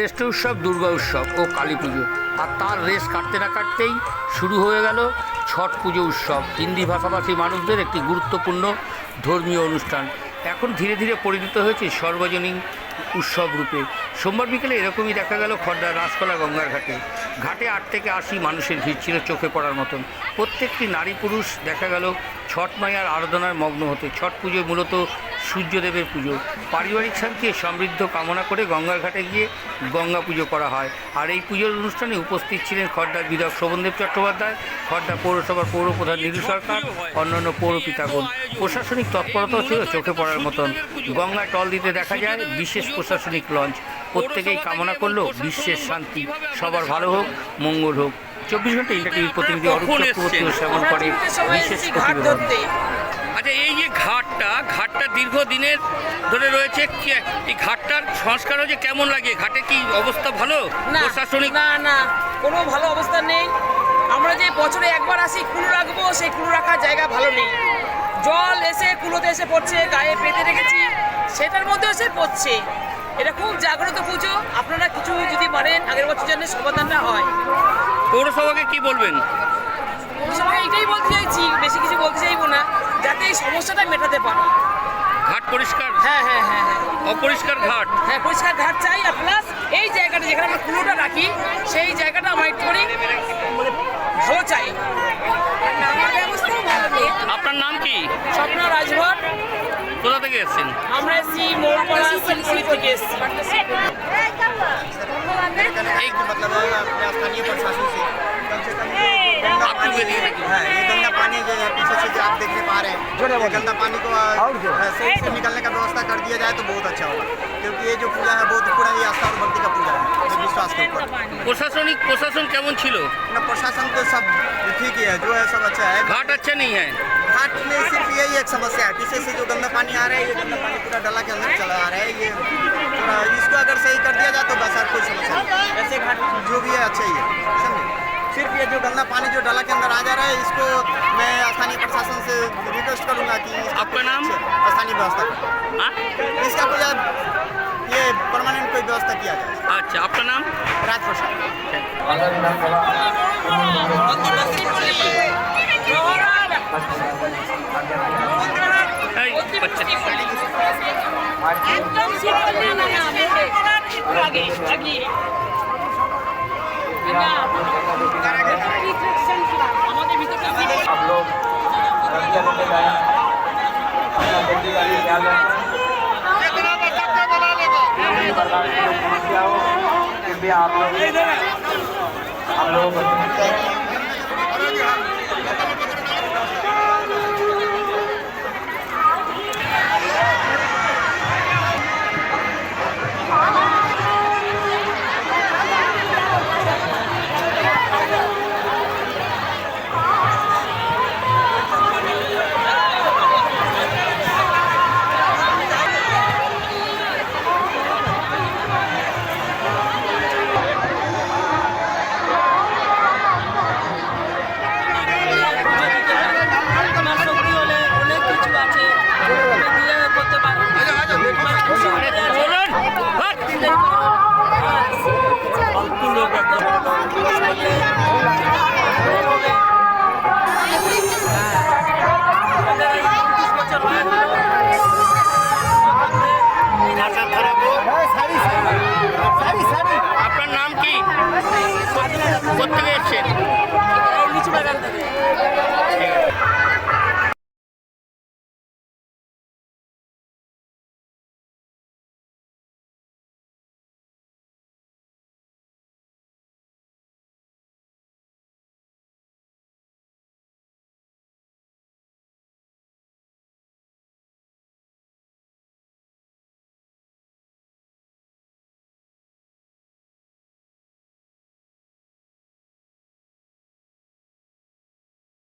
শ্রেষ্ঠ উৎসব, দুর্গা উৎসব ও কালী পুজো। আর তার রেস কাটতে না কাটতেই শুরু হয়ে গেল ছট পুজো উৎসব। হিন্দি ভাষাভাষী মানুষদের একটি গুরুত্বপূর্ণ ধর্মীয় অনুষ্ঠান। এখন ধীরে ধীরে পরিণত হয়েছে সর্বজনীন উৎসব রূপে। সোমবার বিকেলে এরকমই দেখা গেল খড়দার রাসকলা গঙ্গার ঘাটে। ঘাটে আট থেকে আশি মানুষের ভিড় ছিল চোখে পড়ার মতন। প্রত্যেকটি নারী পুরুষ দেখা গেল ছট মায়ার আরাধনার মগ্ন হতে। ছট পুজো মূলত সূর্যদেবের পুজো। পারিবারিক শান্তি সমৃদ্ধ কামনা করে গঙ্গার ঘাটে গিয়ে গঙ্গা পুজো করা হয়। আর এই পুজোর অনুষ্ঠানে উপস্থিত ছিলেন খড়দার বিধায়ক শোভনদেব চট্টোপাধ্যায়, খড়দা পৌরসভার পৌরপ্রধান নীলু সরকার, অন্যান্য পৌর পৌরপিতাগণ প্রশাসনিক তৎপরতাও ছিল চোখে পড়ার মতন। গঙ্গায় টল দিতে দেখা যায়, বিশেষ প্রশাসনিক লঞ্চ। প্রত্যেকেই কামনা করল বিশ্বের শান্তি। সবার ভালো হোক, মঙ্গল হোক। চব্বিশ ঘণ্টা ইন্টারটিভির প্রতিনিধি অরূপ চক্রবর্তী শ্যামল করে বিশেষ ঘাট প্রতিবেদন। আচ্ছা এই যে ঘাটটা ঘাটটা দীর্ঘদিনের ধরে রয়েছে এই ঘাটটার সংস্কার হয়েছে কেমন লাগে? ঘাটে কি অবস্থা ভালো? প্রশাসনিক না না কোনো ভালো অবস্থা নেই। আমরা যে বছরে একবার আসি কুলো রাখব সেই কুলো রাখার জায়গা ভালো নেই। জল এসে কুলোতে এসে পড়ছে গায়ে পেতে রেখেছি সেটার মধ্যে এসে পড়ছে। এটা খুব জাগ্রত পুজো। আপনারা কিছু যদি মানেন আগের বছর জন্য সমাধানটা হয়। পৌরসভাকে কি বলবেন? পৌরসভাকে এটাই বলতে চাইছি বেশি কিছু বলতে চাইব না যাতে এই সমস্যাটা মেটাতে পারে। ঘাট পরিষ্কার হ্যাঁ হ্যাঁ হ্যাঁ হ্যাঁ অপরিষ্কার ঘাট হ্যাঁ পরিষ্কার ঘাট চাই আর প্লাস এই জায়গাটা যেখানে আমরা কুলোটা রাখি সেই জায়গাটা আমার একটু করে মানে ভালো চাই আর নামার ব্যবস্থাও ভালো নেই আপনার নাম কি স্বপ্ন রাজভর কোথা থেকে এসেছেন আমরা এসছি মোড়পাড়া শিলপুরি থেকে এসছি এই मतलब अपने स्थानीय प्रशासन से कम से कम ये गंदा आप पानी क्यों बेरिए लगे? है ये गंदा पानी जो है पीछे से जो आप देखने पा रहे हैं ये गंदा पानी को अ, सही से निकलने का व्यवस्था कर दिया जाए तो बहुत अच्छा होगा क्योंकि ये जो पूजा है बहुत पूरा ही आस्था और भक्ति का पूजा है ये विश्वास के ऊपर প্রশাসনিক প্রশাসন কেমন ছিল ना प्रशासन तो सब ठीक ही है जो है सब अच्छा है ঘাট अच्छा नहीं है घाट में सिर्फ यही एक समस्या है पीछे से जो गंदा पानी आ रहा है ये गंदा पानी पूरा डला के अंदर चला आ रहा है ये पूरा इसको अगर सही कर दिया जाए तो बस और कोई समस्या नहीं ऐसे घाट जो भी है अच्छा ही है समझे सिर्फ़ ये जो गंदा पानी जो डाला के अंदर आ जा रहा है इसको मैं स्थानीय प्रशासन से रिक्वेस्ट करूँगा कि आपका नाम? स्थानीय व्यवस्था हाँ? इसका कोई ये परमानेंट कोई व्यवस्था किया जाए। अच्छा आपका नाम? राज किसी प्रकार की कोई समस्या हो कृपया आप लोग आप लोगों को আপনার নাম কি? কোথেকে এসছেন? নিচু বাগান থেকে।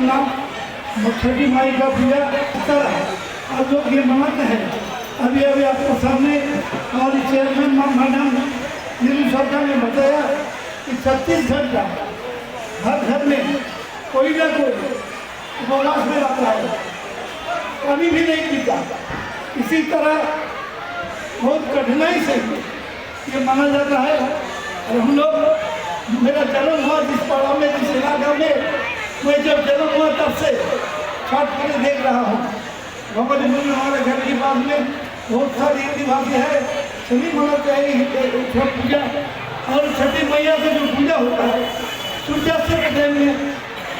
छठी माई का पूजा तरह आप लोग ये मनाते हैं। अभी अभी आपको सामने हमारी चेयरमैन मैडम नीलू सरकार ने बताया कि छत्तीस घंटा हर घर में कोई ना कोई उपवास में रहता है। पानी भी नहीं पीता। इसी तरह बहुत कठिनाई से ये माना जाता है। और हम लोग, मेरा जन्म हुआ जिस पाड़ा में, जिस इलाका में मैं जब जन्म हुआ तब से छठ पूरे देख रहा हूँ। भगवान में हमारे घर के पास में बहुत सारी आदिवासी है। सभी मनाते हैं छठ पूजा और छठी मैया का जो पूजा होता है, सूर्यास्त के टाइम में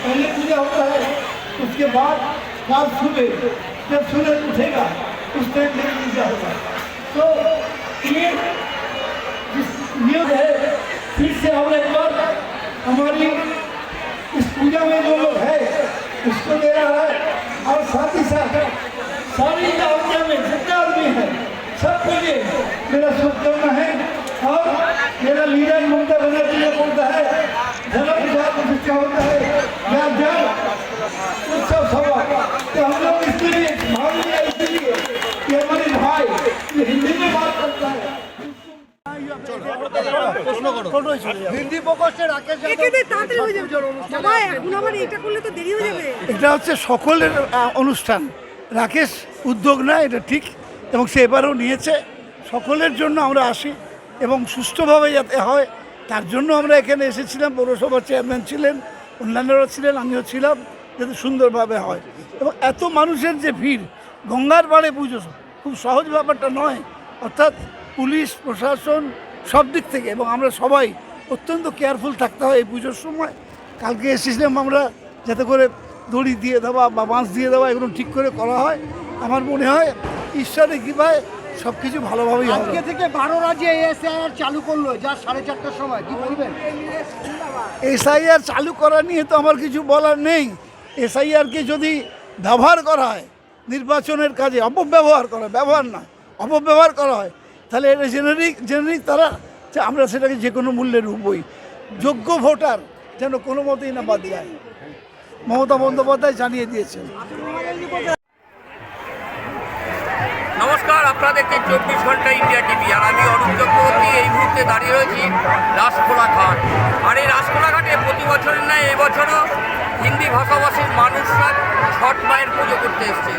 पहले पूजा होता है, उसके बाद रात सुबह जब सूरज उठेगा, उस टाइम में पूजा होता है। तो ये जिस नियम है, फिर से हम एक बार हमारी पूजा में जो लोग है, उसको दे रहा है। और साथ ही साथ, सारी आज्ञा में जितने आदमी है, सबके लिए मेरा शुभकामना है। और मेरा लीडर ममता बनर्जी ने बोलता है धर्म जात जिसका होता है। या जल उत्सव सभा तो हम लोग इसके लिए भाग এটা করলে তো দেরি হয়ে যাবে। এটা হচ্ছে সকলের অনুষ্ঠান। রাকেশ উদ্যোগ না এটা ঠিক এবং সে এবারও নিয়েছে। সকলের জন্য আমরা আসি এবং সুস্থভাবে যাতে হয় তার জন্য আমরা এখানে এসেছিলাম। পৌরসভার চেয়ারম্যান ছিলেন অন্যান্যরা ছিলেন আমিও ছিলাম যাতে সুন্দরভাবে হয়। এবং এত মানুষের যে ভিড় গঙ্গার পাড়ে পুজো খুব সহজ ব্যাপারটা নয়। অর্থাৎ পুলিশ প্রশাসন সব দিক থেকে এবং আমরা সবাই অত্যন্ত কেয়ারফুল থাকতে হয় এই পুজোর সময়। কালকে এসেছিলাম আমরা যাতে করে দড়ি দিয়ে দেওয়া বা বাঁশ দিয়ে দেওয়া এগুলো ঠিক করে করা হয়। আমার মনে হয় ঈশ্বরের কৃপায় সব কিছু ভালোভাবেই আজকে থেকে বারো রাজ্যে এসআইআর চালু করল যা সাড়ে চারটার সময় কি বলবেন? এসআইআর চালু করা নিয়ে তো আমার কিছু বলার নেই। এসআইআরকে যদি ব্যবহার করা হয় নির্বাচনের কাজে অপব্যবহার করা ব্যবহার না অপব্যবহার করা হয় তাহলে এটা জেনারিক জেনারিক তারা আমরা সেটাকে যে কোনো মূল্যে রূপই যোগ্য ভোটার যেন কোনো মতেই না বাদ যায়। মমতা বন্দ্যোপাধ্যায় জানিয়ে দিয়েছেন। নমস্কার, আপনারা দেখছেন চব্বিশ ঘণ্টা ইন্ডিয়া টিভি। আর আমি অরুণ চক্রবর্তী, এই মুহূর্তে দাঁড়িয়ে রয়েছি রাসখোলা ঘাট। আর এই রাসখোলা ঘাটে প্রতি বছরের ন্যায় এবছরও হিন্দি ভাষাভাষীর মানুষরা ছট মায়ের পুজো করতে এসছে।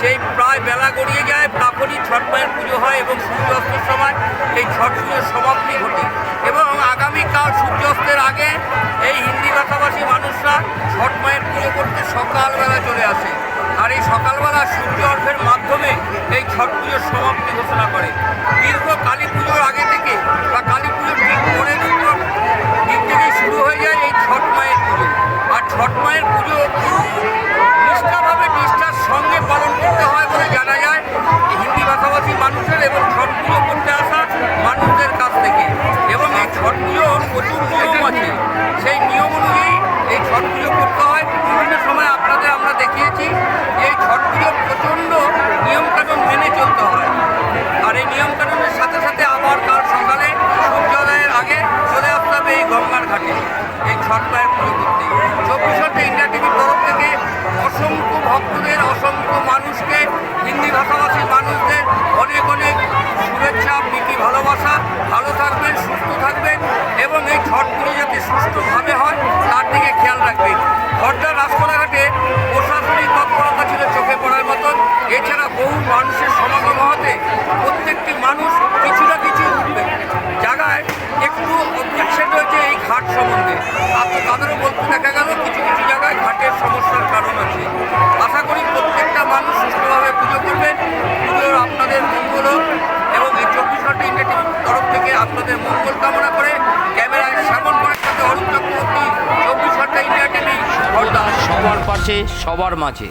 সেই প্রায় বেলা গড়িয়ে যায় তখনই ছট মায়ের পুজো হয় এবং সময় এই ছট পুজোর সমাপ্তি ঘটে। এবং আগামীকাল সূর্যাস্তের আগে এই হিন্দি ভাষাভাষী মানুষরা ছট মায়ের পুজো করতে সকালবেলা চলে আসে। আর এই সকালবেলা সূর্য অর্ঘের মাধ্যমে এই ছট পুজোর সমাপ্তি ঘোষণা করে। দীর্ঘ কালী পুজোর আগে থেকে বা কালী পুজোর ঠিক পরের যে এই ছট পুজোর প্রচণ্ড নিয়মকানুন মেনে চলতে হয় আর এই নিয়মকানুনের সাথে সাথে আবার কাল সকালে সূর্যোদয়ের আগে চলে আসতে হবে এই গঙ্গার ঘাটে। এই ছট মায়ের পুজো করতে চব্বিশ ঘণ্টা ইন্ডিয়া টিভির তরফ থেকে অসংখ্য ভক্তদের, অসংখ্য মানুষকে, হিন্দি ভাষাভাষী মানুষদের অনেক অনেক শুভেচ্ছা, প্রীতি, ভালোবাসা। ভালো থাকবেন, সুস্থ থাকবেন এবং এই ছট পুজো যাতে সুষ্ঠুভাবে হয়, তার দিকে খেয়াল রাখবেন। হরদার রাজকোলাঘাটে চোখে পড়ার মতন। এছাড়া বহু মানুষের সমাগম হতে প্রত্যেকটি মানুষ কিছু না কিছু জায়গায় একটু অবজেকশন রয়েছে এই ঘাট সম্বন্ধে। তো তাদেরও বলতে দেখা গেল, কিছু কিছু জায়গায় ঘাটের সমস্যার কারণ আছে। আশা করি প্রত্যেকটা মানুষ সুস্থভাবে পুজো করবেন পুজোর আপনাদের মঙ্গল এবং এই চব্বিশ ঘণ্টা ইন্ডিয়াটিভ তরফ থেকে আপনাদের মঙ্গল কামনা করে ক্যামেরায় শ্যামন করার সাথে অরুণ চক্রবর্তী, চব্বিশ ঘণ্টা ইন্ডিয়া টিভি সবার পাশে, সবার মাঝে।